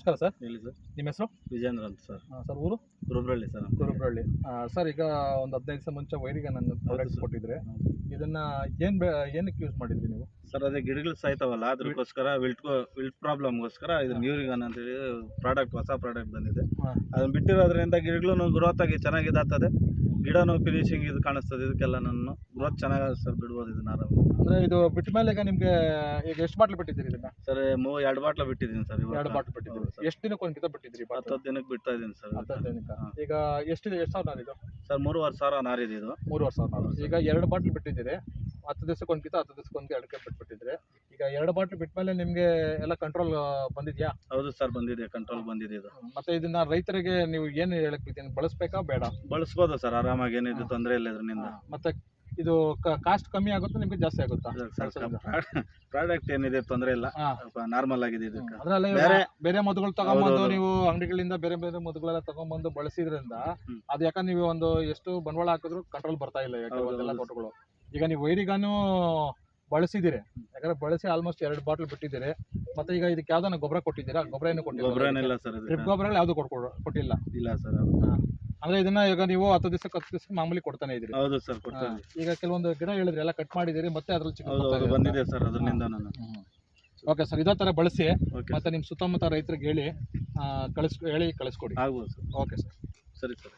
ನಮಸ್ಕಾರ ಸರ್. ಹೇಳಿ ಸರ್. ನಿಮ್ಮ ಹೆಸರು? ವಿಜೇಂದ್ರ ಅಂತ ಸರ್. ಸರ್ ಊರು? ಗುರುಬ್ರಳ್ಳಿ ಸರ್. ಕುರುಬ್ರಳ್ಳಿ ಸರ್ ಈಗ ಒಂದು ಹದಿನೈದು ದಿವಸ ಮುಂಚೆ ವೈರಿಗೆ ನನ್ನ ಪ್ರಾಡಕ್ಟ್. ಕೊಟ್ಟಿದ್ರೆ. ಇದನ್ನ ಏನ್ ಏನಕ್ಕೆ ಯೂಸ್ ಮಾಡಿದ್ರಿ ನೀವು? ಸರ್ ಅದೇ ಗಿಡಗಳು ಸಾಯ್ತಾವಲ್ಲ ಅದಕ್ಕೋಸ್ಕರ ವಿಲ್ಟ್ ವಿಲ್ಟ್ ಪ್ರಾಬ್ಲಮ್ಗೋಸ್ಕರ ಇದು ನ್ಯೂರಿಗನ್ ಅಂತೇಳಿ ಪ್ರಾಡಕ್ಟ್ ಹೊಸ ಪ್ರಾಡಕ್ಟ್ ಬಂದಿದೆ. ಅದನ್ನ ಬಿಟ್ಟಿರೋದ್ರಿಂದ ಗಿಡಗಳು ಗ್ರೋತ್ ಆಗಿ ಚೆನ್ನಾಗಿ ಇದಾಗ್ತದೆ ಗಿಡನೂ ಫಿನಿಶಿಂಗ್ ಇದು ಕಾಣಿಸ್ತದೆ ಇದಕ್ಕೆಲ್ಲ ನಾನು ಬೃಹತ್ ಚೆನ್ನಾಗಿ ಸರ್ ಬಿಡ್ಬೋದು ಇದನ್ನ ಆರಾಮ ಅಂದ್ರೆ ಇದು ಬಿಟ್ಟ ಮೇಲೆ ಈಗ ನಿಮ್ಗೆ ಈಗ ಎಷ್ಟು ಬಾಟ್ಲು ಬಿಟ್ಟಿದ್ದೀರಿ ಇದನ್ನ? ಸರ್ ಮೂ ಎರಡು ಬಾಟ್ಲ ಬಿಟ್ಟಿದ್ದೀನಿ ಸರ್ ಎರಡು ಬಾಟ್ಲು ಬಿಟ್ಟಿದ್ದೀರಿ. ಹೌದು ಸರ್. ಎಷ್ಟು ದಿನಕ್ಕೆ ಒಂದು ಕಿತ ಬಿಟ್ಟಿದ್ರಿ ಹತ್ತು ಹತ್ತು ದಿನಕ್ಕೆ ಬಿಡ್ತಾ ಇದ್ದೀನಿ ಸರ್ ಹತ್ತು ದಿನಕ್ಕೆ. ಹಾ. ಈಗ ಎಷ್ಟಿದೆ ಎಷ್ಟು ಸಾವಿರ ನಾರಿದು? ಸರ್ ಮೂರುವರೆ ಸಾವಿರ ನಾರಿದೆ ಇದು. ಮೂರುವರೆ ಸಾವಿರ ನಾರು. ಈಗ ಎರಡು ಬಾಟ್ಲು ಬಿಟ್ಟಿದ್ದೀರಿ. ಹತ್ತು ದಿವಸಕ್ಕೆ ಒಂದು ಕಿತ ಹತ್ತು ದಿವಸಕ್ಕೆ ಒಂದು ಅಡಿಕೆ ಬಿಟ್ಬಿಟ್ಟಿದ್ರೆ ಈಗ ಎರಡು ಬಾಟ್ಲು ಬಿಟ್ಮೇಲೆ ನಿಮಗೆ ಎಲ್ಲ ಕಂಟ್ರೋಲ್ ಬಂದಿದ್ಯಾ? ಹೌದು ಸರ್ ಬಂದಿದೆ ಕಂಟ್ರೋಲ್ ಬಂದಿದೆ ಇದು. ಮತ್ತೆ ಇದನ್ನ ರೈತರಿಗೆ ನೀವು ಏನು ಹೇಳಕ್ ಬಿಡ್ತೀನಿ? ಬಳಸ್ಬೇಕಾ ಬೇಡ? ಬಳಸ್ಬೋದು ಸರ್ ಆರಾಮಾಗಿ ಏನಿದು ತೊಂದರೆ ಇಲ್ಲ ಇದರಿಂದ. ಮತ್ತೆ ಇದು ಕಾಸ್ಟ್ ಕಮ್ಮಿ ಆಗುತ್ತಾ ನಿಮಗೆ ಜಾಸ್ತಿ ಆಗುತ್ತಾ? ಪ್ರಾಡಕ್ಟ್ ಏನಿದೆ ತೊಂದರೆ ಇಲ್ಲ. ನಾರ್ಮಲ್ ಆಗಿದೆ ಇದಕ್ಕೆ. ಅದ್ರಲ್ಲಿ ಬೇರೆ ಬೇರೆ ತಗೊಂಡ್ಬಂದು ತಗೊಂಬಂದು ನೀವು ಅಂಗಡಿಗಳಿಂದ ಬೇರೆ ಬೇರೆ ಮದ್ದುಗಳೆಲ್ಲ ತಗೊಂಬಂದು ಬಳಸಿದ್ರಿಂದ. ಅದು ಯಾಕಂದ್ರೆ ನೀವು ಒಂದು ಎಷ್ಟು ಬಂಡವಾಳ ಹಾಕಿದ್ರು ಕಂಟ್ರೋಲ್ ಬರ್ತಾ ಇಲ್ಲ ಯಾಕಂದ್ರೆ ತೋಟಗಳು. ಈಗ ನೀವು ವೈರಿಗಾನು ಬಳಸಿದಿರಿ. ಯಾಕಂದ್ರೆ ಬಳಸಿ ಆಲ್ಮೋಸ್ಟ್ ಎರಡು ಬಾಟಲ್ ಬಿಟ್ಟಿದ್ದೀರಿ. ಮತ್ತೆ ಈಗ ಇದಕ್ಕೆ ಯಾವ್ದಾನ ಗೊಬ್ಬರ ಕೊಟ್ಟಿದ್ದೀರಾ? ಗೊಬ್ಬರ ಏನು ಗೊಬ್ಬರ ಕೊಟ್ಟಿಲ್ಲ. ಏನಿಲ್ಲ ಸರ್ ಡ್ರಿಪ್ ಇದಕ್ಕೆ ಗೊಬ್ಬರಗಳು ಯಾವ್ದು ಕೊಟ್ಟಿಲ್ಲ. ಇಲ್ಲ ಸರ್. ಅಂದ್ರೆ ಇದನ್ನ ಈಗ ನೀವು ಹತ್ತು ದಿವಸಕ್ಕೆ ಹತ್ತು ದಿವಸಕ್ಕೆ ಮಾಮೂಲಿ ಕೊಡ್ತಾನೆ ಇದ್ರಿ ಹೌದು ಸರ್ ಕೊಡ್ತಾ ಇದ್ದೀವಿ. ಈಗ ಕೆಲವೊಂದು ಗಿಡ ಹೇಳಿದ್ರಿ ಎಲ್ಲ ಕಟ್ ಮಾಡಿದಿರಿ ಮತ್ತೆ ಅದ್ರಲ್ಲಿ ಬಂದಿದೆ ಸರ್ ಅದರಿಂದ ನಾನು. ಓಕೆ ಸರ್ ಇದೇ ತರ ಬಳಸಿ ಓಕೆ ಮತ್ತೆ ನಿಮ್ಮ ಸುತ್ತಮುತ್ತ ರೈತರಿಗೆ ಹೇಳಿ ಆ, ಕಳಿಸ್ ಹೇಳಿ ಕಳಿಸ್ಕೊಡಿ. ಆಗ್ಬೋದು ಸರ್. ಓಕೆ ಸರ್ ಸರಿ ಸರ್.